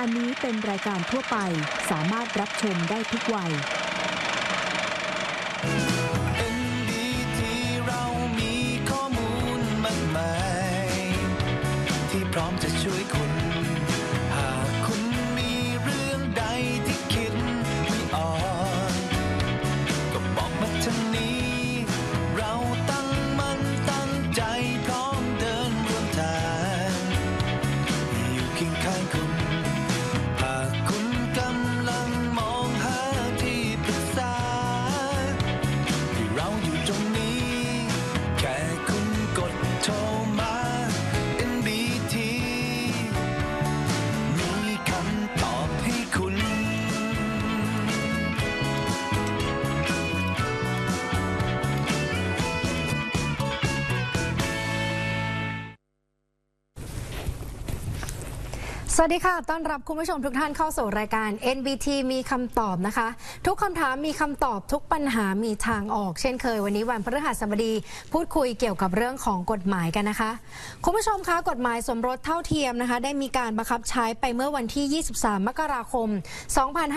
การนี้เป็นรายการทั่วไป สามารถรับชมได้ทุกวัย NBT เรามีข้อมูลมากมาย ที่พร้อมจะช่วยคุณ สวัสดีค่ะ ต้อนรับคุณผู้ชมทุกท่านเข้าสู่รายการ NBT มีคำตอบนะคะ ทุกคำถามมีคำตอบทุกปัญหามีทางออก เช่นเคยวันนี้วันพฤหัสบดี พูดคุยเกี่ยวกับเรื่องของกฎหมายกันนะคะ คุณผู้ชมคะกฎหมายสมรสเท่าเทียมนะคะ ได้มีการบังคับใช้ไปเมื่อวันที่ 23 มกราคม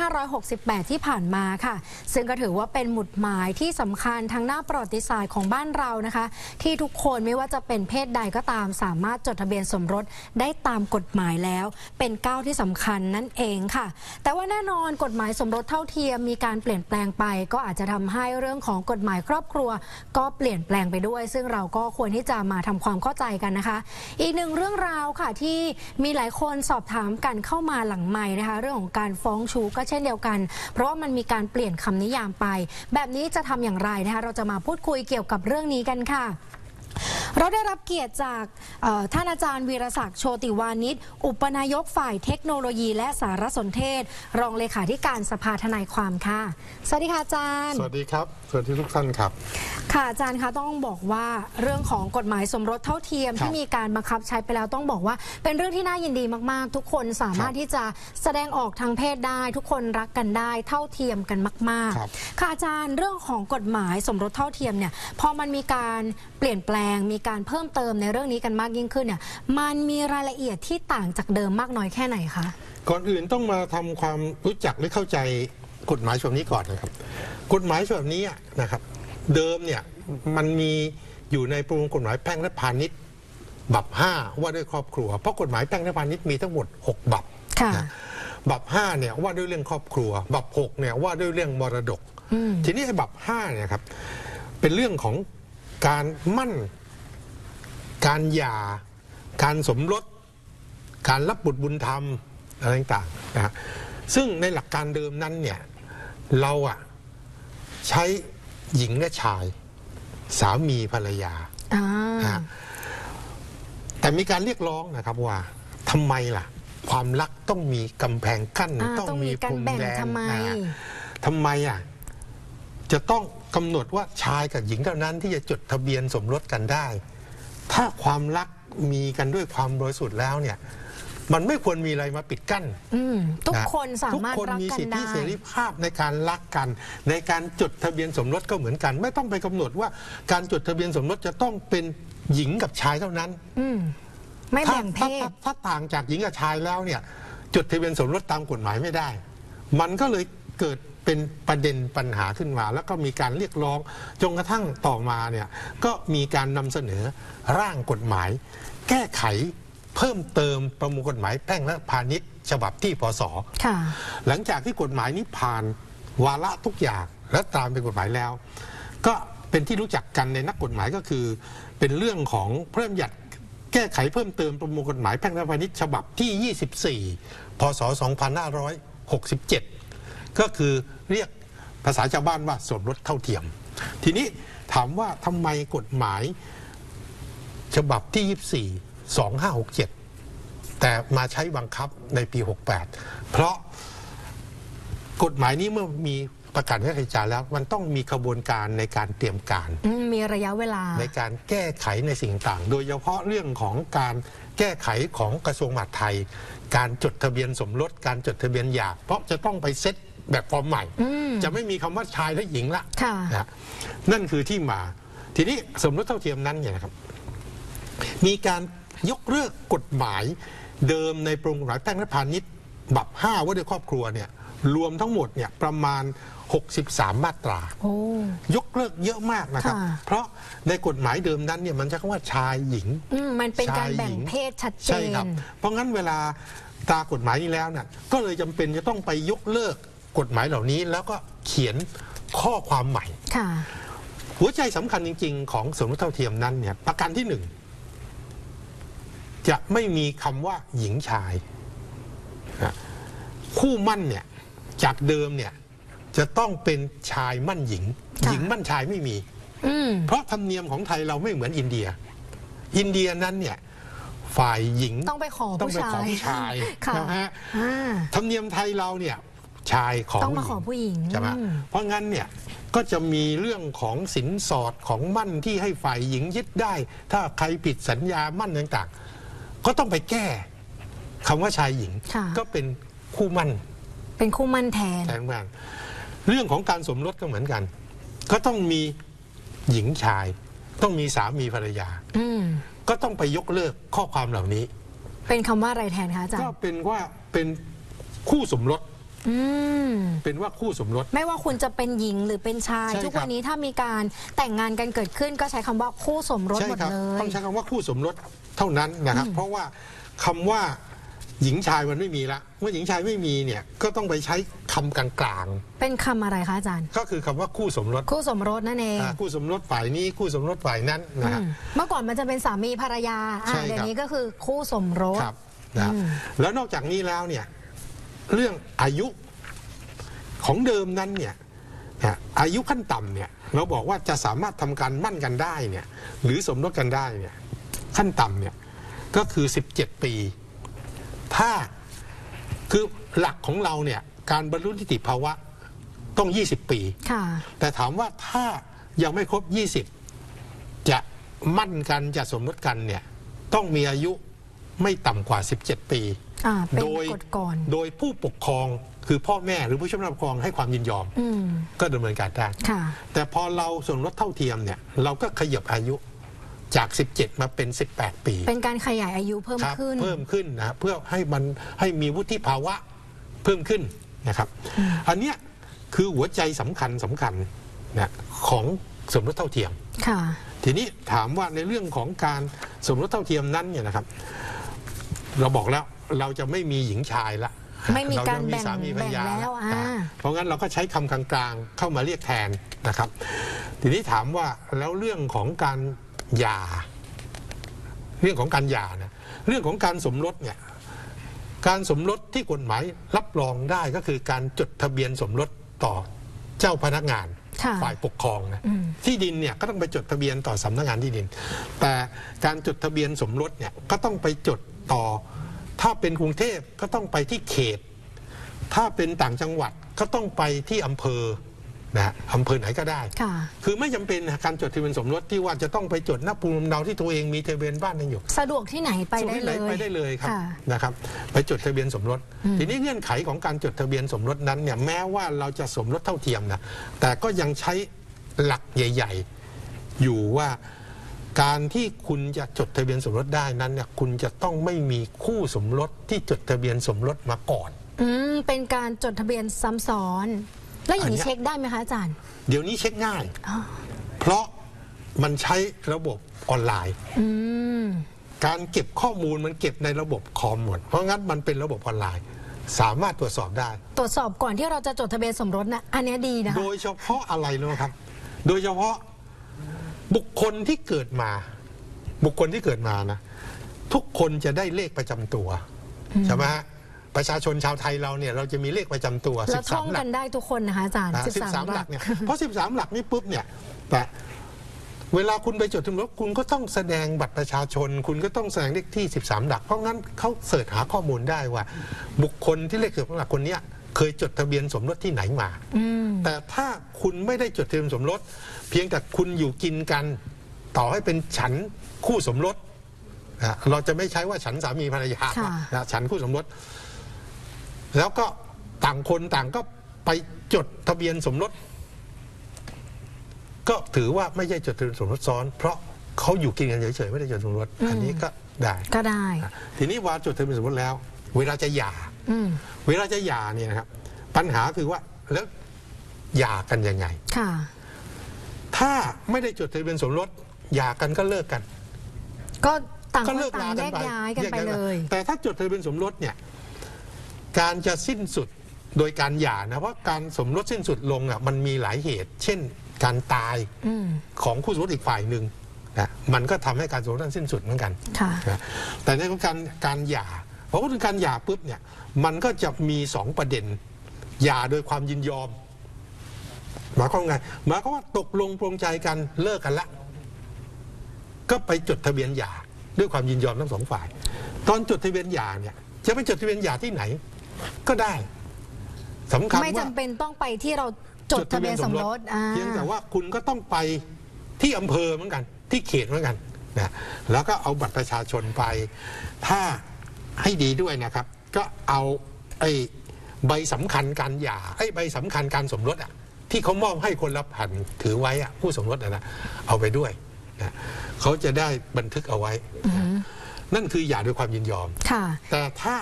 2568 ที่ผ่านมาค่ะ ซึ่งก็ถือว่าเป็นหมุดหมายที่สำคัญทางหน้าประวัติศาสตร์ของบ้านเรานะคะ ที่ทุกคนไม่ว่าจะเป็นเพศใดก็ตาม สามารถจดทะเบียนสมรสได้ตามกฎหมายแล้วเป็นก้าวที่สำคัญนั่นเองค่ะ แต่ว่าแน่นอนกฎหมายสมรสเท่าเทียมมีการเปลี่ยนแปลงไป ก็อาจจะทำให้เรื่องของกฎหมายครอบครัว ก็เปลี่ยนแปลงไปด้วย ซึ่งเราก็ควรที่จะมาทำความเข้าใจกันนะคะ อีกหนึ่งเรื่องราวค่ะที่มีหลายคนสอบถามกันเข้ามาหลังใหม่นะคะ เรื่องของการฟ้องชู้ก็เช่นเดียวกัน เพราะว่ามันมีการเปลี่ยนคำนิยามไป แบบนี้จะทำอย่างไรนะคะ เราจะมาพูดคุยเกี่ยวกับเรื่องนี้กันค่ะ เราได้รับเกียรติจากเอ่อท่านอาจารย์วีรศักดิ์โชติวานิชอุปนายกฝ่ายเทคโนโลยีและสารสนเทศ รองเลขาธิการสภาทนายความค่ะ สวัสดีค่ะอาจารย์ สวัสดีครับ สวัสดีทุกท่านครับ ค่ะอาจารย์คะต้องบอกว่าเรื่องของกฎหมายสมรสเท่าเทียมครับที่มีการบังคับใช้ไปแล้วต้องบอกว่า เป็นเรื่องที่น่ายินดีมาก ๆ ทุกคนสามารถครับที่จะแสดงออกทางเพศได้ ทุกคนรักกันได้เท่าเทียมกันมากครับๆค่ะอาจารย์เรื่องของกฎหมายสมรสเท่าเทียมเนี่ยพอมันมีการเปลี่ยนแปลงมีการเพิ่มเติมในเรื่องนี้กันมากยิ่งขึ้นเนี่ยมันมีรายละเอียดที่ต่างจากเดิมมากน้อยแค่ไหนคะก่อนอื่นต้องมาทำความรู้จักหรือเข้าใจกฎหมายฉบับนี้ก่อนนะครับ กฎหมายฉบับนี้นะครับ เดิมเนี่ยมันมีอยู่ในประมวลกฎหมายแพ่งและพาณิชย์บับ5ว่าด้วยครอบครัว เพราะกฎหมายแพ่งและพาณิชย์มีทั้งหมด 6 บับค่ะนะบับ5เนี่ยว่าด้วยเรื่องครอบครัว บับ6เนี่ยว่าด้วยเรื่องมรดก ทีนี้ไอ้บับ5เนี่ยครับเป็นเรื่องของการมั่น การหย่า การสมรส การรับบุตรบุญธรรมอะไรต่างๆนะฮะซึ่งในหลักการเดิมนั้นเนี่ยเราอะใช้หญิงและชาย สามีภรรยาอ่านะฮะแต่มีการเรียกร้องนะครับว่าทำไมล่ะ ความรักต้องมีกำแพงกั้นอ่าต้องต้องมีมีกาพรรมแบ่งแดนทำไมนะฮะทำไมอะจะต้องกำหนดว่าชายกับหญิงเท่านั้นที่จะจดทะเบียนสมรสกันได้ ถ้าความรักมีกันด้วยความบริสุทธิ์แล้วเนี่ย มันไม่ควรมีอะไรมาปิดกั้นอืมทุกะคนสามารถทุกคนรักมีกันสิทธิได้ เสรีภาพในการรักกัน ในการจดทะเบียนสมรสก็เหมือนกัน ไม่ต้องไปกำหนดว่าการจดทะเบียนสมรสจะต้องเป็นหญิงกับชายเท่านั้น อืมไม่ถ้าแบ่งเพถ้าศ ถ้าถ้าต่างจากหญิงกับชายแล้วเนี่ย จดทะเบียนสมรสตามกฎหมายไม่ได้ มันก็เลย เกิดเป็นประเด็นปัญหาขึ้นมา แล้วก็มีการเรียกร้องจนกระทั่งต่อมาเนี่ยก็มีการนำเสนอร่างกฎหมาย แก้ไขเพิ่มเติมประมวลกฎหมายแพ่งและพาณิชย์ ฉบับที่พศค่ะหลังจากที่กฎหมายนี้ผ่านวาระทุกอย่างและตามเป็นกฎหมายแล้ว ก็เป็นที่รู้จักกันในนักกฎหมายก็คือ เป็นเรื่องของพระราชบัญญัติแก้ไขเพิ่มเติมประมวลกฎหมายแพ่งและพาณิชย์ฉบับที่ 24 พศ 2567 ก็คือเรียกภาษาชาวบ้านว่าสมรสเท่าเทียม ทีนี้ถามว่าทำไมกฎหมายฉบับที่ 24 2567 แต่มาใช้บังคับในปี 68 เพราะกฎหมายนี้เมื่อมีประกาศให้จาแล้ว มันต้องมีกระบวนการในการเตรียมการอืมมีระยะเวลา ในการแก้ไขในสิ่งต่างโดยเฉพาะเรื่องของการแก้ไขของกระทรวงมหาดไทย การจดทะเบียนสมรส การจดทะเบียนหย่าเพราะจะต้องไปเซต แบบฟอร์มใหม่ จะไม่มีคำว่าชายและหญิงละค่ะนะนั่นคือที่มา ทีนี้สมรสเท่าเทียมนั้นเนี่ยนะครับ มีการยกเลิกกฎหมายเดิมในประมวลกฎหมายแพ่งและพาณิชย์บับ5ว่าด้วยครอบครัวเนี่ยรวมทั้งหมดเนี่ยประมาณ 63 มาตราโอ้ยกเลิกเยอะมากนะครับค่ะเพราะในกฎหมายเดิมนั้นเนี่ยมันใช้คำว่าชายหญิงอืมมันเป็นการชายแบ่หงญิงเพศชัดเจใช่นครับเพราะงั้นเวลาตากฎหมายนี้แล้วเนี่ยก็เลยจำเป็นจะต้องไปยกเลิก กฎหมายเหล่านี้แล้วก็เขียนข้อความใหม่ ค่ะ หัวใจสำคัญจริง ๆ ของสมรสเท่าเทียมนั้นเนี่ยประการที่หนึ่งจะไม่มีคำว่าหญิงชายนะคู่มั่นเนี่ยจากเดิมเนี่ยจะต้องเป็นชายมั่นหญิง ค่ะ หญิงมั่นชายไม่มี อืม เพราะธรรมเนียมของไทยเราไม่เหมือนอินเดีย อินเดียนั้นเนี่ยฝ่ายหญิงต้องไปขอต้องผู้ไปชาขอยผู้ชายค่ะนะฮะ อ่า ธรรมเนียมไทยเราเนี่ย ชายขอต้องมาขอผู้หญิงใช่ไหมอืมเพราะงั้นเนี่ยก็จะมีเรื่องของสินสอดของมั่นที่ให้ฝ่ายหญิงยึดได้ ถ้าใครผิดสัญญามั่นต่างๆ ก็ต้องไปแก้คำว่าชายหญิงค่ะก็เป็นคู่มั่น เป็นคู่มั่นแทนแทนกันเรื่องของการสมรสก็เหมือนกัน ก็ต้องมีหญิงชาย ต้องมีสามีภรรยาอืมก็ต้องไปยกเลิกข้อความเหล่านี้ เป็นคำว่าอะไรแทนคะอาจารก็ย์เป็นว่าเป็นคู่สมรส อืม เป็นว่าคู่สมรส ไม่ว่าคุณจะเป็นหญิงหรือเป็นชาย ใช่ครับ ทุกวันนี้ถ้ามีการแต่งงานกันเกิดขึ้นก็ใช้คำว่าคู่สมรสใช่หมดครับเลต้ยองใช้คำว่าคู่สมรสเท่านั้นนะครับ เพราะว่าคำว่าหญิงชายมันไม่มีละเมื่อหญิงชายไม่มีเนี่ยก็ต้องไปใช้คำกลางเป็นคำอะไรคะอาจารย์ ๆก็คือคำว่าคู่สมรสคู่สมรสนั่นเองอ่าคู่สมรสฝ่ายนี้คู่สมรสฝ่ายนั้นนะฮะ อืมเมื่อก่อนมันจะเป็นสามีภรรยาอ่าใช่ครับ เดี๋ยวนี้ก็คือคู่สมรส ครับนะครับอืมแล้วนอกจากนี้แล้วเนี่ย เรื่องอายุของเดิมนั้นเนี่ยนะอายุขั้นต่ำเนี่ยเราบอกว่าจะสามารถทำการมั่นกันได้เนี่ยหรือสมรสกันได้เนี่ยขั้นต่ำเนี่ยก็คือ 17 ปี ถ้าคือหลักของเราเนี่ยการบรรลุนิติภาวะต้อง 20 ปีค่ะแต่ถามว่าถ้ายังไม่ครบ 20 จะมั่นกันจะสมรสกันเนี่ยต้องมีอายุไม่ต่ำกว่า 17 ปี อ่าเป็นโดยกฎก่อน โดยผู้ปกครองคือพ่อแม่หรือผู้ช่วยผู้ปกครองให้ความยินยอม อืม ก็ดำเนินการได้ค่ะ แต่พอเราสมรสเท่าเทียมเนี่ยเราก็ขยับอายุจาก 17 มาเป็น 18 ปีเป็นการขยายอายุเพิ่มครับขึ้น เพิ่มขึ้นนะเพื่อให้มันให้มีวุฒิภาวะเพิ่มขึ้นนะครับ อันเนี้ยคือหัวใจสำคัญสำคัญนะของสมรสเท่าเทียม ค่ะ ทีนี้ถามว่าในเรื่องของการสมรสเท่าเทียมนั้นเนี่ยนะครับ เราบอกแล้ว เราจะไม่มีหญิงชายละไม่มีการเจะแบ่งสามีภรรยาแบ่งแล้วอ่าอ่าเพราะงั้นเราก็ใช้คำกลางๆเข้ามาเรียกแทนนะครับ ทีนี้ถามว่าแล้วเรื่องของการหย่า เรื่องของการหย่านะเรื่องของการสมรสเนี่ยการสมรสที่กฎหมายรับรองได้ก็คือการจดทะเบียนสมรสต่อเจ้าพนักงานค่ะฝ่ายปกครองนะอืมที่ดินเนี่ยก็ต้องไปจดทะเบียนต่อสำนักงานที่ดิน แต่การจดทะเบียนสมรสเนี่ยก็ต้องไปจดต่อ ถ้าเป็นกรุงเทพก็ต้องไปที่เขต ถ้าเป็นต่างจังหวัดก็ต้องไปที่อำเภอนะฮะอำเภอไหนก็ได้ ค่ะ คือไม่จำเป็นนะการจดทะเบียนสมรสที่ว่าจะต้องไปจดหน้าภูมิลำเนาที่ตัวเองมีทะเบียนบ้านนั่นอยู่ สะดวกที่ไหนไปได้ที่หเลนยไปได้เลยครับค่ะ นะครับไปจดทะเบียนสมรส ทีนี้เงื่อนไขของการจดทะเบียนสมรสนั้นเนี่ยแม้ว่าเราจะสมรสเท่าเทียมนะแต่ก็ยังใช้หลักใหญ่ ๆ อยู่ว่า การที่คุณจะจดทะเบียนสมรสได้นั้นเนี่ยคุณจะต้องไม่มีคู่สมรสที่จดทะเบียนสมรสมาก่อน อืมเป็นการจดทะเบียนซ้ำซ้อน แล้วอย่างนี้อันเนี้ย เช็คได้ไหมคะอาจารย์ เดี๋ยวนี้เช็คง่าย อ๋อ เพราะมันใช้ระบบออนไลน์ อืม การเก็บข้อมูลมันเก็บในระบบคอมหมด เพราะงั้นมันเป็นระบบออนไลน์ สามารถตรวจสอบได้ ตรวจสอบก่อนที่เราจะจดทะเบียนสมรสนะอันเนี้ยดีนะคะ โดยเฉพาะอะไรรู้ไหมครับ โดยเฉพาะ บุคคลที่เกิดมา บุคคลที่เกิดมานะ ทุกคนจะได้เลขประจำตัวใช่ไหมฮะประชาชนชาวไทยเราเนี่ยเราจะมีเลขประจำตัวแล้วท่อง13หลักักนได้ทุกคนนะคะอาจารย์สิบสาม13หลักเนี่ยเพราะสิบสามหลักนี่ปุ๊บเนี่ยแต่เวลาคุณไปจดทะเบียนรถคุณก็ต้องแสดงบัตรประชาชน คุณก็ต้องแสดงเลขที่ 13 หลัก เพราะงั้นเขาเสิร์ชหาข้อมูลได้ว่า บุคคลที่เลขสิบสามหลักคนเนี้ยเค ยจดทะเบียนสมรสที่ไหนมาอืมแต่ถ้าคุณไม่ได้จดทะเบียนสมรส เพียงแต่คุณอยู่กินกัน ต่อให้เป็นฉันคู่สมรสนะเราจะไม่ใช้ว่าฉันสามีภรรยาค่ะนะฉันคู่สมรส แล้วก็ต่างคนต่างก็ไปจดทะเบียนสมรส ก็ถือว่าไม่ใช่จดทะเบียนสมรสซ้อน เพราะเขาอยู่กินกันเฉยๆไม่ได้จดสมรส อันนี้ก็ได้ ก็ได้ ทีนี้ว่าจดทะเบียนสมรสแล้ว เวลาจะหย่าอืม เวลาจะหย่าเนี่ยนะครับ ปัญหาคือว่าแล้วหย่ากันยังไง ค่ะ ถ้าไม่ได้จดทะเบียนสมรสหย่ากันก็เลิกกัน ก็ต่างคก็นเลิกต่าลางแยกันกไปย้ายกันไปแเลย แต่ถ้าจดทะเบียนสมรสเนี่ย การจะสิ้นสุดโดยการหย่านะเพราะการสมรสสิ้นสุดลงอะมันมีหลายเหตุ เช่น การตายอืมของคู่สมรสอีกฝ่ายหนึ่งนะมันก็ทำให้การสมรสนั้นสิ้นสุดเหมือนกันค่ะนะแต่ในของการการหย่า พอพูดถึงการหย่าปุ๊บเนี่ยมันก็จะมีสองประเด็นหย่าโดยความยินยอมหมายความไงหมายความว่าตกลงปรงใจกันเลิกกันละ ก็ไปจดทะเบียนหย่าด้วยความยินยอมทั้งสองฝ่าย ตอนจดทะเบียนหย่าเนี่ย จะไปจดทะเบียนหย่าที่ไหน ก็ได้สำคัญไม่ว่าจำเป็นต้องไปที่เราจดทะเบียนสมรสอ่าเพียงแต่ว่าคุณก็ต้องไปที่อำเภอเหมือนกัน ที่เขตเหมือนกันนะแล้วก็เอาบัตรประชาชนไป ถ้า ให้ดีด้วยนะครับ ก็เอาไอ้ใบสำคัญการหย่าไอ้ใบสำคัญการสมรสอะที่เขามอบให้คนละแผ่นถือไว้อะผู้สมรสอะนะเอาไปด้วยนะเขาจะได้บันทึกเอาไว้นะนั่นคือหย่าด้วยความยินยอมค่ะ แต่ถ้า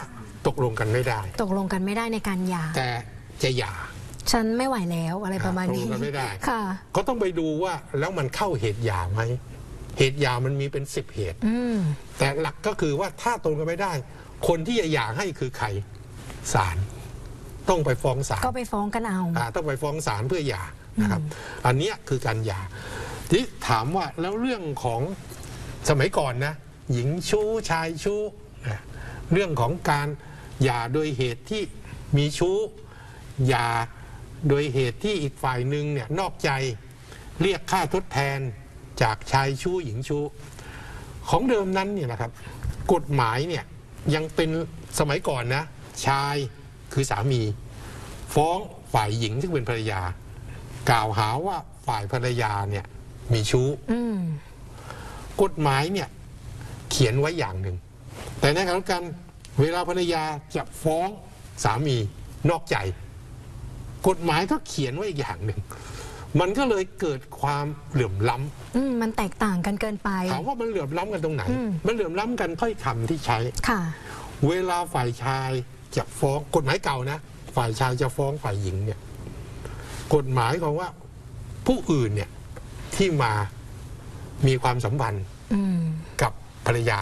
ตกลงกันไม่ได้ ตกลงกันไม่ได้ในการหย่าแต่จะหย่าฉันไม่ไหวแล้วอะไรประมาณนี้ตกลงกันไม่ได้ค่ะก็ต้องไปดูว่าแล้วมันเข้าเหตุหย่าไหมเหตุหย่ามันมีเป็นสิบเหตุอืมแต่หลักก็คือว่าถ้าตรงกันไม่ได้ คนที่จะหย่าให้คือใครศาลต้องไปฟ้องศาลก็ไปฟ้องกันเอาอ่าต้องไปฟ้องศาลเพื่อหย่านะครับ อันเนี้ยคือการหย่าที่ถามว่าแล้วเรื่องของสมัยก่อนนะหญิงชู้ชายชู้นะเรื่องของการหย่าโดยเหตุที่มีชู้หย่าโดยเหตุที่อีกฝ่ายหนึ่งเนี่ยนอกใจเรียกค่าทดแทนจากชายชู้หญิงชู้ของเดิมนั้นเนี่ยนะครับ กฎหมายเนี่ย ยังเป็นสมัยก่อนนะ ชายคือสามี ฟ้องฝ่ายหญิงซึ่งเป็นภรรยา กล่าวหาว่าฝ่ายภรรยาเนี่ยมีชู้อืมกฎหมายเนี่ย เขียนไว้อย่างหนึ่ง แต่ในขณะเดียวกัน เวลาภรรยาจะฟ้องสามีนอกใจ กฎหมายก็เขียนไว้อีกอย่างหนึ่ง มันก็เลยเกิดความเหลื่อมล้ำอืมมันแตกต่างกันเกินไปถามว่ามันเหลื่อมล้ำกันตรงไหนอืมมันเหลื่อมล้ำกันถ้อยคำที่ใช้ค่ะ เวลาฝ่ายชายจะฟ้องกฎหมายเก่านะ ฝ่ายชายจะฟ้องฝ่ายหญิงเนี่ย กฎหมายของว่าผู้อื่นเนี่ยที่มามีความสัมพันธ์อืมกับภรรยา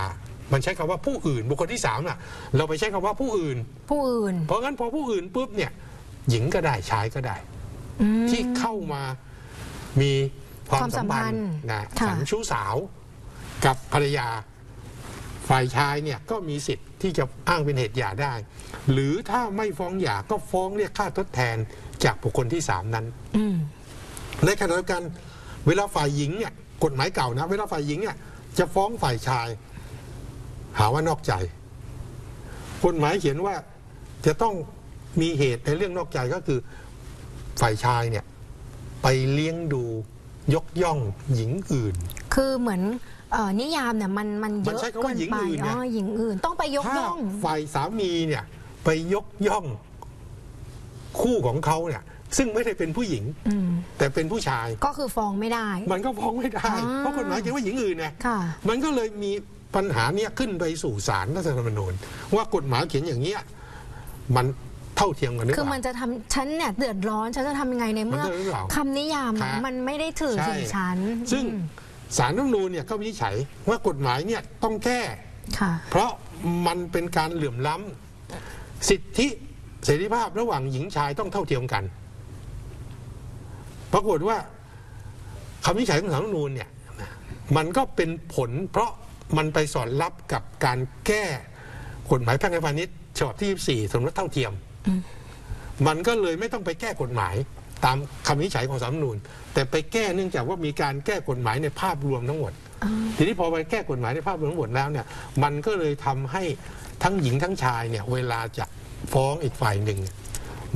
มันใช้คำว่าผู้อื่น บุคคลที่สามน่ะ เราไปใช้คำว่าผู้อื่น ผู้อื่น เพราะงั้นพอผู้อื่นปุ๊บเนี่ย หญิงก็ได้ชายก็ได้อืม ที่เข้ามามีความความสัสัมมพัพันนธ์ธ์นะค่ะสัมชู้สาวกับภรรยาฝ่ายชายเนี่ยก็มีสิทธิ์ที่จะอ้างเป็นเหตุหย่าได้ หรือถ้าไม่ฟ้องหย่าก็ฟ้องเรียกค่าทดแทนจากบุคคลที่สามนั้นอืมในขณะเดียวกัน เวลาฝ่ายหญิงเนี่ยกฎหมายเก่านะ เวลาฝ่ายหญิงเนี่ยจะฟ้องฝ่ายชาย หาว่านอกใจกฎหมายเขียนว่าจะต้องมีเหตุในเรื่องนอกใจก็คือ ฝ่ายชายเนี่ยไปเลี้ยงดูยกย่องหญิงอื่น คือเหมือนเอ่อนิยามเนี่ยมันมันเยมันอะใช้คำเกิว่านหญิงไปอื่นไงอ๋อหญิงอื่นต้องไปยกถ้าย่อง ฝ่ายสามีเนี่ยไปยกย่องคู่ของเขาเนี่ย ซึ่งไม่ได้เป็นผู้หญิง อืม แต่เป็นผู้ชาย ก็คือฟ้องไม่ได้ มันก็ฟ้องไม่ได้ อ่า เพราะกฎหมายเขียนว่าหญิงอื่นเนี่ยค่ะ มันก็เลยมีปัญหาเนี้ยขึ้นไปสู่ศาลรัฐธรรมนูญว่ากฎหมายเขียนอย่างเนี้ยมัน เท่าเทียมกันหรือคือเปมันล่า จะทำฉันเนี่ยเดือดร้อนฉันจะทำยังไงในเมื่อมันจะหรือเปล่าคำนิยามอะครับมันไม่ได้ถือใช่ ถึงฉันซึ่งอืมศาลรัฐธรรมนูญเนี่ยก็วินิจฉัยว่ากฎหมายเนี่ยต้องแก้ ค่ะ เพราะมันเป็นการเหลื่อมล้ำสิทธิเสรีภาพระหว่างหญิงชายต้องเท่าเทียมกัน ปรากฏว่าคำวินิจฉัยของศาลรัฐธรรมนูญเนี่ยมันก็เป็นผล เพราะมันไปสอดรับกับการแก้กฎหมายแพ่งและพาณิชย์ฉบับที่ 24สมรสเท่าเทียม มันก็เลยไม่ต้องไปแก้กฎหมาย ตามคำวินิจฉัยของสารนูนแต่ไปแก้เนื่องจากว่ามีการแก้กฎหมายในภาพรวมทั้งหมด ทีนี้พอไปแก้กฎหมายในภาพรวมทั้งหมดแล้วเนี่ย มันก็เลยทำให้ทั้งหญิงทั้งชายเนี่ยเวลาจะฟ้องอีกฝ่ายหนึ่ง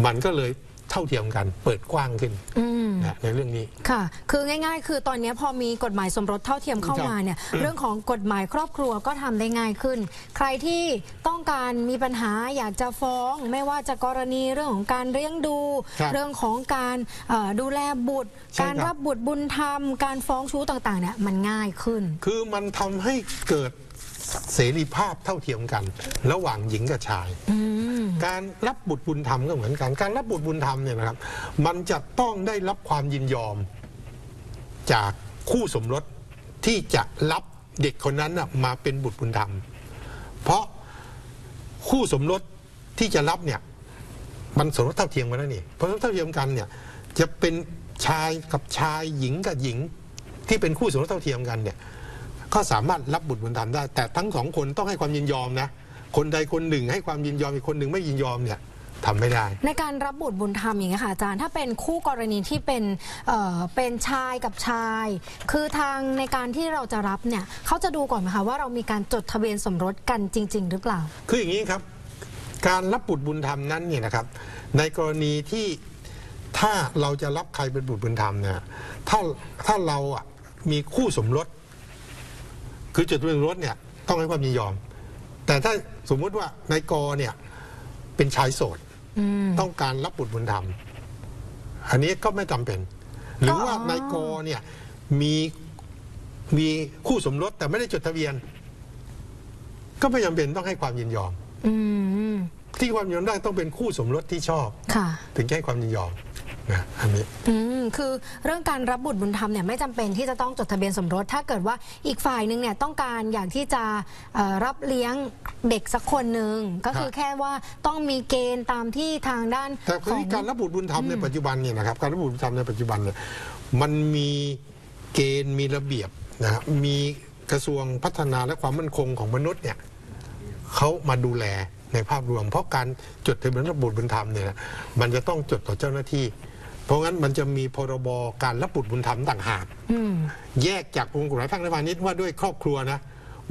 มันก็เลย เท่าเทียมกัน เปิดกว้างขึ้นอืมนะในเรื่องนี้ค่ะ คือง่าย ๆ คือตอนนี้พอมีกฎหมายสมรสเท่าเทียมเข้ามาเนี่ยเรื่องของกฎหมายครอบครัวก็ทำได้ง่ายขึ้น ใครที่ต้องการมีปัญหาอยากจะฟ้อง ไม่ว่าจะกรณีเรื่องของการเลี้ยงดูครับเรื่องของการเอ่อดูแลบุตรใช่การครับรับบุตรบุญธรรม การฟ้องชู้ต่างๆเนี่ยมันง่ายขึ้น คือมันทำให้เกิดเสรีภาพเท่าเทียมกัน ระหว่างหญิงกับชายอืม การรับบุตรบุญธรรมก็เหมือนกัน การรับบุตรบุญธรรมเนี่ยนะครับ มันจะต้องได้รับความยินยอม จากคู่สมรสที่จะรับเด็กคนนั้นมาเป็นบุตรบุญธรรม เพราะคู่สมรสที่จะรับเนี่ยมันสมรสเท่าเทียมกันแล้วนี่เพราะสมรสเท่าเทียมกันเนี่ยจะเป็นชายกับชายหญิงกับหญิงที่เป็นคู่สมรสเท่าเทียมกันเนี่ยก็สามารถรับบุตรบุญธรรมได้ แต่ทั้งสองคนต้องให้ความยินยอมนะ คนใดคนหนึ่งให้ความยินยอมอีกคนหนึ่งไม่ยินยอมเนี่ยทำไม่ได้ ในการรับบุตรบุญธรรมอย่างเงี้ยค่ะอาจารย์ถ้าเป็นคู่กรณีที่เป็นเอ่อเป็นชายกับชาย คือทางในการที่เราจะรับเนี่ยเขาจะดูก่อนไหมคะว่าเรามีการจดทะเบียนสมรสกันจริง ๆ หรือเปล่า คืออย่างนี้ครับ การรับบุตรบุญธรรมนั้นเนี่ยนะครับ ในกรณีที่ถ้าเราจะรับใครเป็นบุตรบุญธรรมเนี่ยถ้าถ้าเราอะมีคู่สมรส คือจดทะเบียนสมรสเนี่ยต้องให้ความยินยอม แต่ถ้าสมมุติว่านายกเนี่ยเป็นชายโสดอืมต้องการรับบุตรบุญธรรม อันนี้ก็ไม่จำเป็น หรือว่าอ๋อนายกเนี่ยมีมีคู่สมรสแต่ไม่ได้จดทะเบียน ก็ไม่จำเป็นต้องให้ความยินยอมอืมที่ความยินยอมได้ต้องเป็นคู่สมรสที่ชอบค่ะถึงจะให้ความยินยอม นะอันนี้อืมคือเรื่องการรับบุตรบุญธรรมเนี่ยไม่จำเป็นที่จะต้องจดทะเบียนสมรส ถ้าเกิดว่าอีกฝ่ายหนึ่งเนี่ยต้องการอยากที่จะเอ่อรับเลี้ยงเด็กสักคนหนึ่งก็คือครับแค่ว่าต้องมีเกณฑ์ตามที่ทางด้านแต่ขคือองการรับบุตรบุญธรรมในปัจจุบันเนี่ยนะครับการรับบุตรบุญธรรมในปัจจุบันเนี่ยมันมีเกณฑ์มีระเบียบนะครับมีกระทรวงพัฒนาและความมั่นคงของมนุษย์เนี่ยเขามาดูแลในภาพรวม เพราะการจดทะเบียนรับบุตรบุญธรรมเนี่ยนะมันจะต้องจดต่อเจ้าหน้าที่เพ ราะงั้นมันจะมีพรบการรับบุตรบุญธรรมต่างหากอืมแยกจากองค์กฎหมายแพ่งและพาณิชย์ว่าด้วยครอบครัวนะ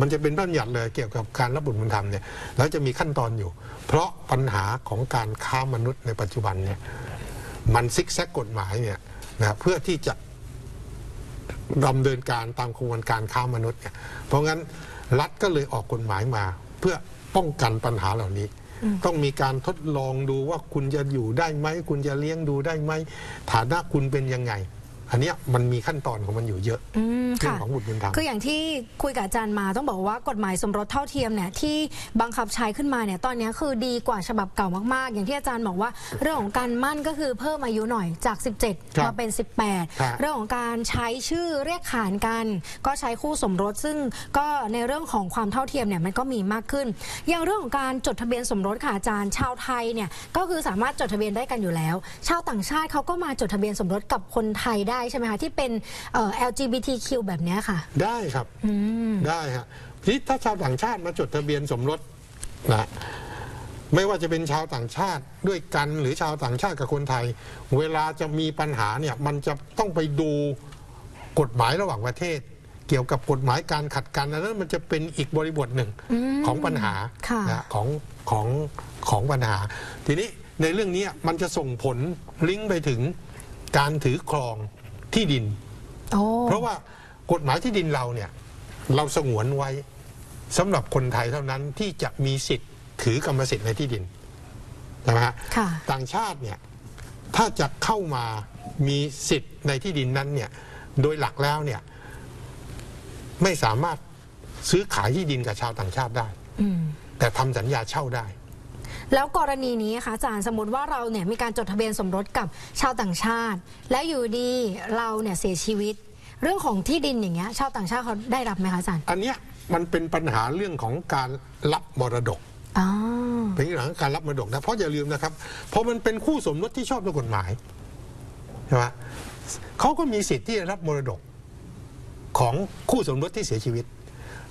มันจะเป็นพระบัญญัติเลยเกี่ยวกับการรับบุตรบุญธรรมเนี่ยแล้วจะมีขั้นตอนอยู่ เพราะปัญหาของการค้ามนุษย์ในปัจจุบันเนี่ยมันซิกแซกกฎหมายเนี่ยนะเพื่อที่จะดำเนินการตามกระบวนการค้ามนุษย์เนี่ยเพราะงั้นรัฐก็เลยออกกฎหมายมา เพื่อป้องกันปัญหาเหล่านี้ ต้องมีการทดลองดูว่าคุณจะอยู่ได้ไหม คุณจะเลี้ยงดูได้ไหม ฐานะคุณเป็นยังไง อันเนี้ยมันมีขั้นตอนของมันอยู่เยอะอืมเรื่องค่ะ ของบุตรบุญธรรม คืออย่างที่คุยกับอาจารย์มาต้องบอกว่ากฎหมายสมรสเท่าเทียมเนี่ยที่บังคับใช้ขึ้นมาเนี่ยตอนนี้คือดีกว่าฉบับเก่ามากๆ อย่างที่อาจารย์บอกว่า เรื่องของการมั่นก็คือเพิ่มอายุหน่อยจากครั17บมาเป็น ครับ18 เรื่องของการใช้ชื่อเรียกขานกัน ก็ใช้คู่สมรสซึ่งก็ในเรื่องของความเท่าเทียมเนี่ยมันก็มีมากขึ้น อย่างเรื่องของการจดทะเบียนสมรสค่ะอาจารย์ชาวไทยเนี่ยก็คือสามารถจดทะเบียนได้กันอยู่แล้ว ชาวต่างชาติเขาก็มาจดทะเบียนสมรสกับคนไทยได้ใช่ไหมคะที่เป็นเอ่อ LGBTQ แบบเนี้ยค่ะ ได้ครับ อืม ได้ฮะทีนี้ถ้าชาวต่างชาติมาจดทะเบียนสมรสนะไม่ว่าจะเป็นชาวต่างชาติด้วยกันหรือชาวต่างชาติกับคนไทย เวลาจะมีปัญหาเนี่ยมันจะต้องไปดูกฎหมายระหว่างประเทศ เกี่ยวกับกฎหมายการขัดกันอันนั้นมันจะเป็นอีกบริบทหนึ่งอืมของปัญหาค่ะ นะของของของปัญหา ทีนี้ในเรื่องนี้มันจะส่งผลลิงก์ไปถึงการถือครอง ที่ดิน โอ้เพราะว่ากฎหมายที่ดินเราเนี่ย เราสงวนไว้สำหรับคนไทยเท่านั้นที่จะมีสิทธิ์ถือกรรมสิทธิ์ในที่ดินใช่ไหมฮะค่ะ ต่างชาติเนี่ยถ้าจะเข้ามามีสิทธิ์ในที่ดินนั้นเนี่ยโดยหลักแล้วเนี่ยไม่สามารถซื้อขายที่ดินกับชาวต่างชาติได้ อืม แต่ทำสัญญาเช่าได้ แล้วกรณีนี้ค่ะอาจารย์สมมติว่าเราเนี่ยมีการจดทะเบียนสมรสกับชาวต่างชาติ แล้วอยู่ดีเราเนี่ยเสียชีวิต เรื่องของที่ดินอย่างเงี้ยชาวต่างชาติเขาได้รับไหมคะอาจารย์อันเนี้ยมันเป็นปัญหาเรื่องของการรับมรดกอ๋อเป็นเรื่องของการรับมรดกนะเพราะอย่าลืมนะครับเพราะมันเป็นคู่สมรสที่ชอบด้วยกฎหมายใช่ไหมเขาก็มีสิทธิ์ที่จะรับมรดกของคู่สมรสที่เสียชีวิต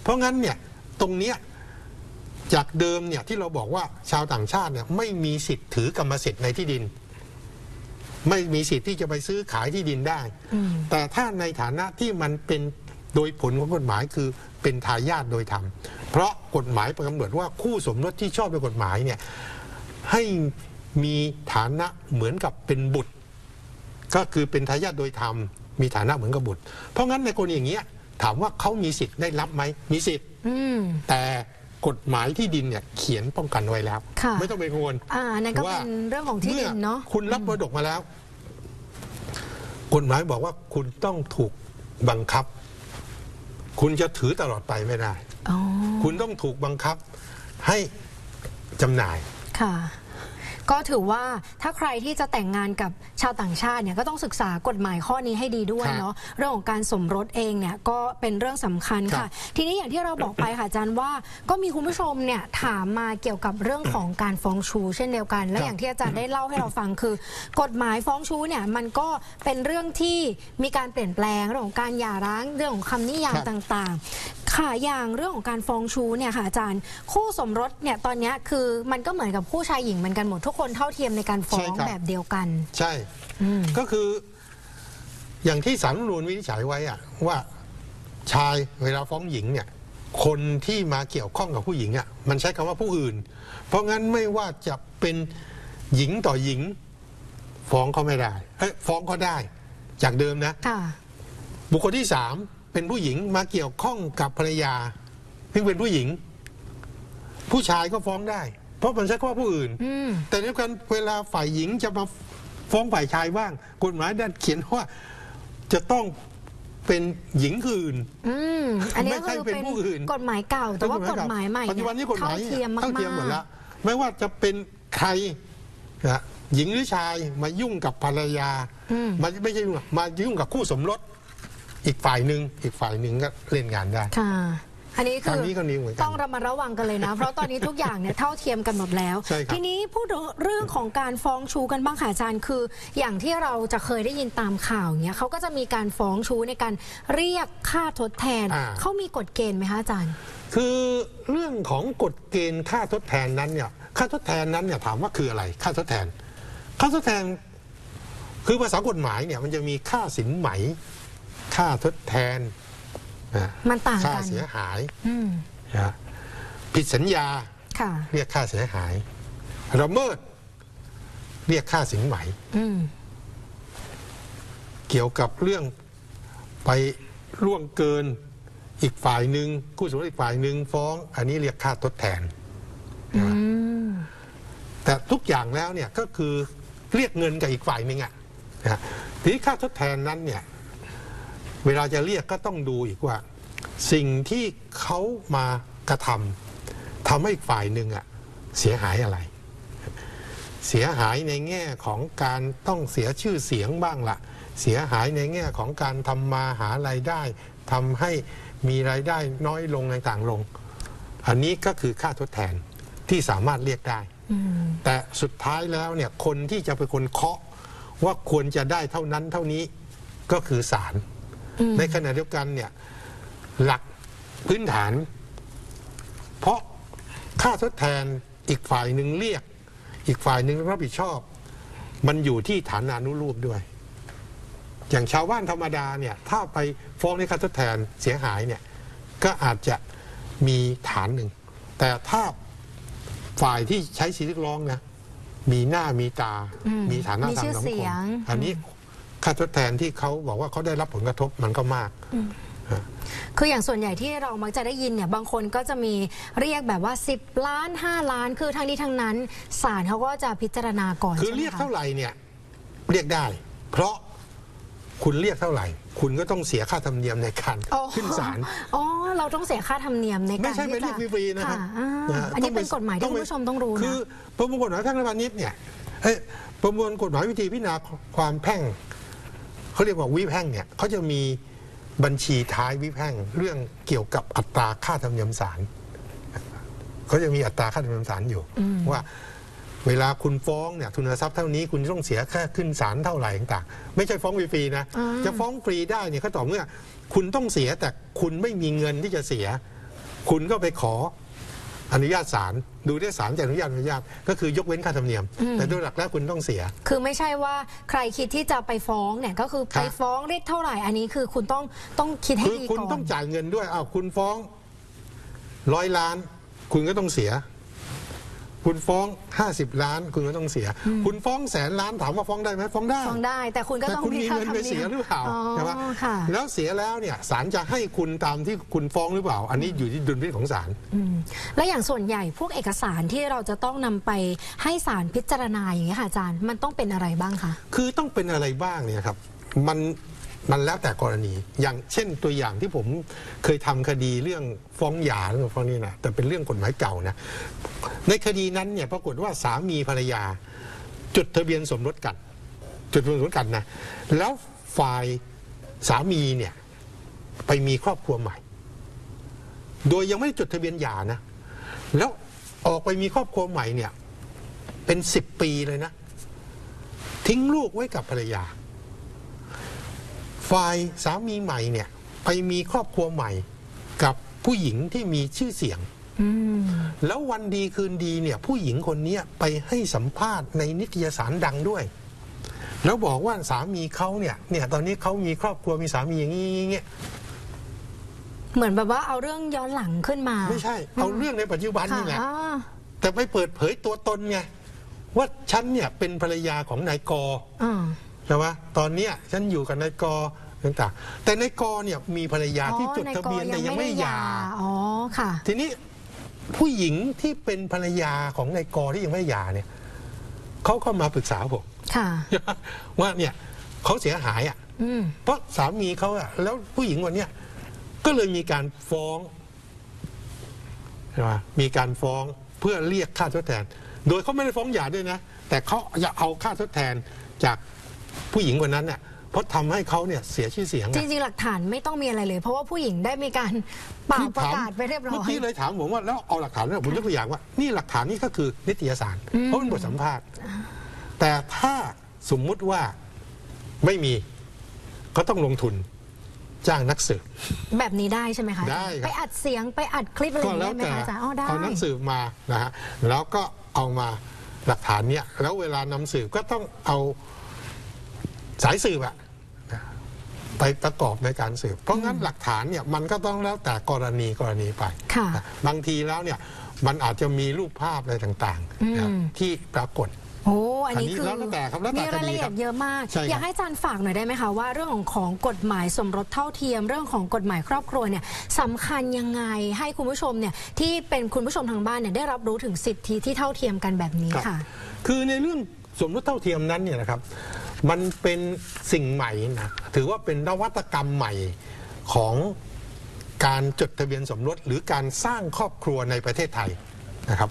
เพราะงั้นเนี่ยตรงเนี้ย จากเดิมเนี่ยที่เราบอกว่าชาวต่างชาติเนี่ยไม่มีสิทธิ์ถือกรรมสิทธิ์ในที่ดิน ไม่มีสิทธิ์ที่จะไปซื้อขายที่ดินได้อืมแต่ถ้าในฐานะที่มันเป็นโดยผลของกฎหมายคือเป็นทายาทโดยธรรม เพราะกฎหมายกำหนดว่าคู่สมรสที่ชอบด้วยกฎหมายเนี่ยให้มีฐานะเหมือนกับเป็นบุตร ก็คือเป็นทายาทโดยธรรม มีฐานะเหมือนกับบุตร เพราะงั้นในกรณีอย่างเงี้ยถามว่าเขามีสิทธิ์ได้รับไหมมีสิทธิ์อืมแต่ กฎหมายที่ดินเนี่ยเขียนป้องกันไว้แล้ว ค่ะ ไม่ต้องเป็นกังวล อ่านั่นก็ว่า เป็นเรื่องของที่ดินเนาะ มื่อคุณรับมรดกมาแล้ว กฎหมายบอกว่าคุณต้องถูกบังคับ คุณจะถือตลอดไปไม่ได้ อ๋อ คุณต้องถูกบังคับให้จำหน่าย ค่ะ ก็ถือว่าถ้าใครที่จะแต่งงานกับชาวต่างชาติเนี่ยก็ต้องศึกษากฎหมายข้อนี้ให้ดีด้วยครับเนาะเรื่องของการสมรสเองเนี่ยก็เป็นเรื่องสำคัญครัค่ะบทีนี้อย่างที่เราบอกไปค่ะอาจารย์ว่าก็มีคุณผู้ชมเนี่ยถามมาเกี่ยวกับเรื่องของการฟ้องชูเช่นเดียวกัน และครับอย่างที่อาจารย์ได้เล่าให้เราฟังคือ กฎหมายฟ้องชูเนี่ยมันก็เป็นเรื่องที่มีการเปลี่ยนแปลงเรื่องของการหย่าร้างเรื่องของคำนิยามครับต่างๆ ค่ะอย่างเรื่องของการฟ้องชูเนี่ยค่ะอาจารย์ คู่สมรสเนี่ยตอนเนี้ยคือมันก็เหมือนกับคู่ชายหญิงเหมือนกันหมดทุกคนเท่าเทียมในการฟ้องใช่ครับ แบบเดียวกัน ใช่ อืม ก็คือ อย่างที่สารรัฐธรรมนูญวินิจฉัยไว้อะว่าชายเวลาฟ้องหญิงเนี่ย คนที่มาเกี่ยวข้องกับผู้หญิงอะมันใช้คำว่าผู้อื่น เพราะงั้นไม่ว่าจะเป็นหญิงต่อหญิง ฟ้องเขาไม่ได้เอ้ยฟ้องเขาได้ จากเดิมนะ ค่ะ บุคคลที่สามเป็นผู้หญิงมาเกี่ยวข้องกับภรรยาซึ่งเป็นผู้หญิง ผู้ชายก็ฟ้องได้ เพราะมันใช้คำว่าผู้อื่นอืมแต่ในขณะเดียวกันเวลาฝ่ายหญิงจะมาฟ้องฝ่ายชายบ้างกฎหมายดันเขียนว่าจะต้องเป็นหญิงอื่นอืมอันนี้ไม่ก็ใช่คือเป็นเป็นผู้อื่นกฎหมายเก่า แต่ว่ากฎหมายใหม่ปัจจุบันนี้กฎหมายเท่าเทียมมากเท่าเทียมหมดๆแล้วไม่ว่าจะเป็นใครนะหญิงหรือชายมายุ่งกับภรรยาอืมมาไม่ใช่ยุ่งหรอกมายุ่งกับคู่สมรสอีกฝ่ายหนึ่งอีกฝ่ายหนึ่งก็เล่นงานได้ค่ะ อันนี้คืทางอนี้ก็นิ้วเหมือนกัน ต้องระมัดระวังกันเลยนะ เพราะตอนนี้ทุกอย่างเนี่ยเท่าเทียมกันหมดแล้ว ใช่ครับ ทีนี้พูดถึงเรื่องของการฟ้องชูกันบ้างค่ะอาจารย์คือ อย่างที่เราจะเคยได้ยินตามข่าวเนี้ยเขาก็จะมีการฟ้องชูในการเรียกค่าทดแทนอ่า เขามีกฎเกณฑ์ไหมคะอาจารย์ คือเรื่องของกฎเกณฑ์ค่าทดแทนนั้นเนี่ยค่าทดแทนนั้นเนี่ยถามว่าคืออะไร ค่าทดแทน ค่าทดแทน คือภาษากฎหมายเนี่ยมันจะมีค่าสินไหม ค่าทดแทนนะ มันต่างค่ากันเสียหายอืมนะผิดสัญญาค่ะเรียกค่าเสียหายระเมิด เรียกค่าสินไหมอืมเกี่ยวกับเรื่องไปล่วงเกินอีกฝ่ายหนึ่งคู่สมรสอีกฝ่ายหนึ่งฟ้อง อันนี้เรียกค่าทดแทนอืนะมแต่ทุกอย่างแล้วเนี่ยก็คือเรียกเงินกับอีกฝ่ายหนึ่งอะนะทีนี้ค่าทดแทนนั้นเนี่ย เวลาจะเรียกก็ต้องดูอีกว่า สิ่งที่เขามากระทำทำให้อีกฝ่ายหนึ่งอะเสียหายอะไร เสียหายในแง่ของการต้องเสียชื่อเสียงบ้างละเสียหายในแง่ของการทำมาหารายได้ทำให้มีรายได้น้อยลงต่างๆลง อันนี้ก็คือค่าทดแทนที่สามารถเรียกได้อืมแต่สุดท้ายแล้วเนี่ยคนที่จะเป็นคนเคาะว่าควรจะได้เท่านั้นเท่านี้ก็คือศาลอืม ในขณะเดียวกันเนี่ยหลักพื้นฐาน เพราะค่าทดแทนอีกฝ่ายหนึ่งเรียก อีกฝ่ายหนึ่งรับผิดชอบ มันอยู่ที่ฐานานุรูปด้วย อย่างชาวบ้านธรรมดาเนี่ยถ้าไปฟ้องในค่าทดแทนเสียหายเนี่ยก็อาจจะมีฐานหนึ่ง แต่ถ้าฝ่ายที่ใช้สิทธิเรียกร้องนะมีหน้ามีตาอืมมีฐานะมีทางชื่อสังเสีคมยงอันนี้ ค่าทดแทนที่เขาบอกว่าเขาได้รับผลกระทบมันก็มาก คืออย่างส่วนใหญ่ที่เรามักจะได้ยินเนี่ยบางคนก็จะมีเรียกแบบว่า 10 ล้าน 5 ล้าน คือทั้งนี้ทั้งนั้นศาลเขาก็จะพิจารณาก่อนคือใช่ไหมเรียกคะเท่าไหร่เนี่ยเรียกได้ เพราะคุณเรียกเท่าไหร่ คุณก็ต้องเสียค่าธรรมเนียมในการอ๋อขึ้นศาลอ๋อเราต้องเสียค่าธรรมเนียมในการไม่ใช่ไปที่เรียจะกฟรีๆนะครับอ่าะฮะอันนี้ต้งเป็นกฎหมายที่ต้งคุณผู้ชมต้องรู้นะคือประมวลกฎหมายแพ่งและพาณิชย์เนี่ยเอ้ยประมวลกฎหมายวิธีพิจารณาความแพ่ง เขาเรียกว่าวิแพ่งเนี่ยเขาจะมีบัญชีท้ายวิแพ่งเรื่องเกี่ยวกับอัตราค่าธรรมเนียมศาลเขาจะมีอัตราค่าธรรมเนียมศาลอยู่ ว่าเวลาคุณฟ้องเนี่ยทุนทรัพย์เท่านี้คุณต้องเสียค่าขึ้นศาลเท่าไหร่ต่างๆ ไม่ใช่ฟ้องฟรีๆนะอ่าจะฟ้องฟรีได้เนี่ยก็ต่อเมื่อ คุณต้องเสียแต่คุณไม่มีเงินที่จะเสีย คุณก็ไปขอ อนุญาตศาลดูได้ศาลจะอนุญาตไม่อนุญาตก็คือยกเว้นค่าธรรมเนียม แต่โดยหลักแล้วคุณต้องเสีย คือไม่ใช่ว่าใครคิดที่จะไปฟ้องเนี่ยก็คือครับไปฟ้องเรียกเท่าไหร่อันนี้คือคุณต้องต้องคิดให้คือดีคุณก่อนต้องจ่ายเงินด้วยอ้าวคุณฟ้องร้อยล้าน คุณก็ต้องเสีย คุณฟ้องห้าสิบล้าน คุณก็ต้องเสีย คุณฟ้องแสนล้านถามว่าฟ้องได้ไหมฟ้องได้ฟ้องได้ แต่คุณก็แต่ต้องคุณมีค่าเงินธรรไปมเนีเสียยมหรือเปล่าอ๋อใช่ไหมค่ะ แล้วเสียแล้วเนี่ยศาลจะให้คุณตามที่คุณฟ้องหรือเปล่า อันนี้อยู่ที่ดุลพินิจของศาลอืมแล้วอย่างส่วนใหญ่พวกเอกสารที่เราจะต้องนำไปให้ศาลพิจารณาอย่างนี้ยค่ะอาจารย์ มันต้องเป็นอะไรบ้างคะ คือต้องเป็นอะไรบ้างเนี่ยครับมัน มันแล้วแต่กรณี อย่างเช่นตัวอย่างที่ผมเคยทำคดีเรื่องฟ้องหย่าเรื่องฟ้องนี่นะแต่เป็นเรื่องกฎหมายเก่านะในคดีนั้นเนี่ยปรากฏว่าสามีภรรยา จดทะเบียนสมรสกัน จดทะเบียนสมรสกันนะแล้วฝ่ายสามีเนี่ยไปมีครอบครัวใหม่ โดยยังไม่ได้จดทะเบียนหย่านะแล้วออกไปมีครอบครัวใหม่เนี่ยเป็นสิบปีเลยนะ ทิ้งลูกไว้กับภรรยา ฝ่ายสามีใหม่เนี่ยไปมีครอบครัวใหม่กับผู้หญิงที่มีชื่อเสียงอืมแล้ววันดีคืนดีเนี่ยผู้หญิงคนเนี้ยไปให้สัมภาษณ์ในนิตยสารดังด้วย แล้วบอกว่าสามีเขาเนี่ยเนี่ยตอนนี้เขามีครอบครัวมีสามีอย่างนี้อย่างเงี้ยเหมือนแบบว่าเอาเรื่องย้อนหลังขึ้นมา ไม่ใช่ เอาเรื่องในปัจจุบันค่ะนี่แหละอ่าแต่ไม่เปิดเผยตัวตนไงว่าฉันเนี่ยเป็นภรรยาของนายกออ่า ใช่ไหมตอนเนี้ยฉันอยู่กับนายกอต่างๆ แต่นายกอเนี่ยมีภรรยาที่จดทะเบียนแต่ยังไม่ได้หย่าอ๋อค่ะ ทีนี้ผู้หญิงที่เป็นภรรยาของนายกอที่ยังไม่หย่าเนี่ยเขาเข้ามาปรึกษาผมค่ะว่าเนี่ยเขาเสียหายอะอืมเพราะสามีเขาอะแล้วผู้หญิงคนเนี้ยก็เลยมีการฟ้องใช่ไหมมีการฟ้องเพื่อเรียกค่าทดแทน โดยเขาไม่ได้ฟ้องหย่าด้วยนะ แต่เขาจะเอาค่าทดแทนจาก ผู้หญิงคนนั้นเนี่ยเพราะทำให้เขาเนี่ยเสียชื่อเสียงจอะ ริงๆ หลักฐานไม่ต้องมีอะไรเลย เพราะว่าผู้หญิงได้มีการเป่าคือประถมกาศไปเรียบร้เมื่ออย กี้เลยถามผมว่าแล้วเอาหลักฐานเนี่ยผมยกตัวอย่างว่า นี่หลักฐานนี่ก็คือนิตยสารเพราะเป็นบทสัมภาษณ์ แต่ถ้าสมมุติว่าไม่มีก็ต้องลงทุนจ้างนักสืบ แบบนี้ได้ใช่ไหมคะได้ครับ ไปอัดเสียงไปอัดคลิปอะไรอก็ย่างแล้นี้วได้ไหมแต่คะอาจารย์อ๋อได้ เอานักสืบมานะฮะแล้วก็เอามาหลักฐานเนี่ยแล้วเวลานำสืบก็ต้องเอา สายสืบอะนะไปประกอบในการสืบ เพราะงั้นหลักฐานเนี่ยมันก็ต้องแล้วแต่กรณีกรณีไปค่ะนะบางทีแล้วเนี่ยมันอาจจะมีรูปภาพอะไรต่างๆนะอืมที่ปรากฏโอ้อันนี้อันนี้คือแล้วแต่ครับแล้วแต่มีรายละเอีคยรัดบเยอะมากใช่ครับอยากให้อาจารย์ฝากหน่อยได้ไหมคะว่าเรื่องของของกฎหมายสมรสเท่าเทียม เรื่องของกฎหมายครอบครัวเนี่ยสำคัญยังไงให้คุณผู้ชมเนี่ยที่เป็นคุณผู้ชมทางบ้านเนี่ยได้รับรู้ถึงสิทธิที่เท่าเทียมกันแบบนี้ครับค่ะ คือในเรื่องสมรสเท่าเทียมนั้นเนี่ยนะครับ มันเป็นสิ่งใหม่นะถือว่าเป็นนวัตกรรมใหม่ของการจดทะเบียนสมรสหรือการสร้างครอบครัวในประเทศไทยนะครับ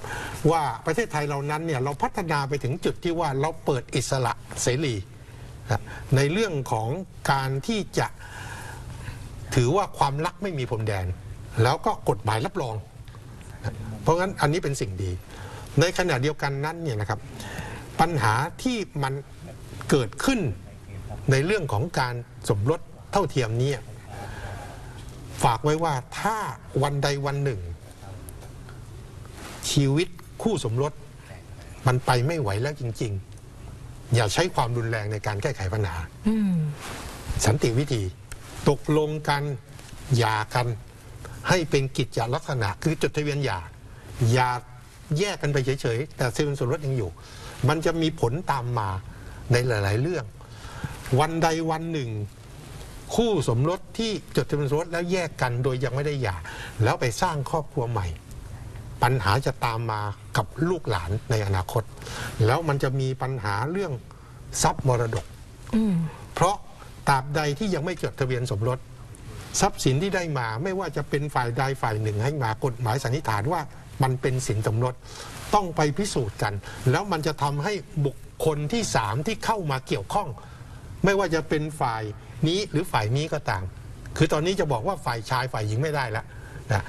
ว่าประเทศไทยเรานั้นเนี่ยเราพัฒนาไปถึงจุดที่ว่าเราเปิดอิสระเสรีนะในเรื่องของการที่จะถือว่าความรักไม่มีพรมแดน แล้วก็กฎหมายรับรองเพราะงั้นอันนี้เป็นสิ่งดี ในขณะเดียวกันนั้นเนี่ยนะครับปัญหาที่มัน เกิดขึ้นในเรื่องของการสมรสเท่าเทียมเนี้ฝากไว้ว่าถ้าวันใดวันหนึ่ง ชีวิตคู่สมรสมันไปไม่ไหวแล้วจริง ๆ อย่าใช้ความรุนแรงในการแก้ไขปัญหาอืมสันติวิธี ตกลงกันหย่ากัน ให้เป็นกิจจลักษณะ คือจดทะเบียนหย่าอย่าแยกกันไปเฉยๆ แต่ทะเบียนสมรสยังอยู่ มันจะมีผลตามมา ในหลาย ๆ เรื่อง วันใดวันหนึ่ง คู่สมรสที่จดทะเบียนสมรสแล้วแยกกันโดยยังไม่ได้หย่าแล้วไปสร้างครอบครัวใหม่ ปัญหาจะตามมากับลูกหลานในอนาคต แล้วมันจะมีปัญหาเรื่องทรัพย์มรดกเพราะตราบใดที่ยังไม่จดทะเบียนสมรสทรัพย์สินที่ได้มาไม่ว่าจะเป็นฝ่ายใดฝ่ายหนึ่งให้มากฎหมายสันนิษฐานว่ามันเป็นสินสมรสต้องไปพิสูจน์กัน แล้วมันจะทำให้บุค คลที่สามที่เข้ามาเกี่ยวข้อง ไม่ว่าจะเป็นฝ่ายนี้หรือฝ่ายนี้ก็ตาม คือตอนนี้จะบอกว่าฝ่ายชายฝ่ายหญิงไม่ได้แล้วนะ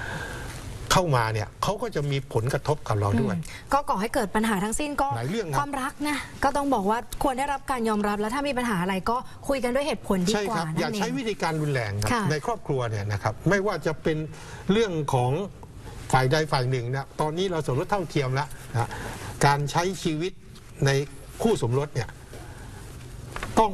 เข้ามาเนี่ยเขาก็จะมีผลกระทบกับเราด้วย ก็ก่อให้เกิดปัญหาทั้งสิ้นก็หลายเรื่องนะความรักนะก็ต้องบอกว่าควรได้รับการยอมรับแล้วถ้ามีปัญหาอะไรก็คุยกันด้วยเหตุผลดีใช่กคว่ารับนั่นอย่าเอใช้งวิธีการรุนแรงครับค่ะในครอบครัวเนี่ยนะครับไม่ว่าจะเป็นเรื่องของฝ่ายใดฝ่ายหนึ่งนะตอนนี้เราสมรสเท่าเทียมแล้วนะการใช้ชีวิตใน คู่สมรสเนี่ยต้อง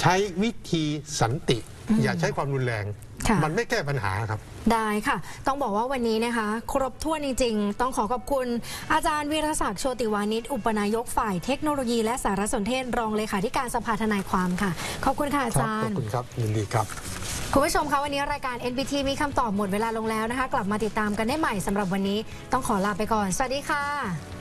ใช้วิธีสันติ อย่าใช้ความรุนแรงค่ะมันไม่แก้ปัญหาครับ ได้ค่ะ ต้องบอกว่าวันนี้นะคะ ครบถ้วนจริง ๆ ต้องขอขอบคุณอาจารย์วีรศักดิ์โชติวานิชอุปนายกฝ่ายเทคโนโลยีและสารสนเทศรองเลขาธิการสภาทนายความค่ะ ขอบคุณค่ะอาครับจารขอบย์คุณครับยินดีครับ คุณผู้ชมคะวันนี้รายการ NBT มีคำตอบหมดเวลาลงแล้วนะคะ กลับมาติดตามกันได้ใหม่สำหรับวันนี้ ต้องขอลาไปก่อน สวัสดีค่ะ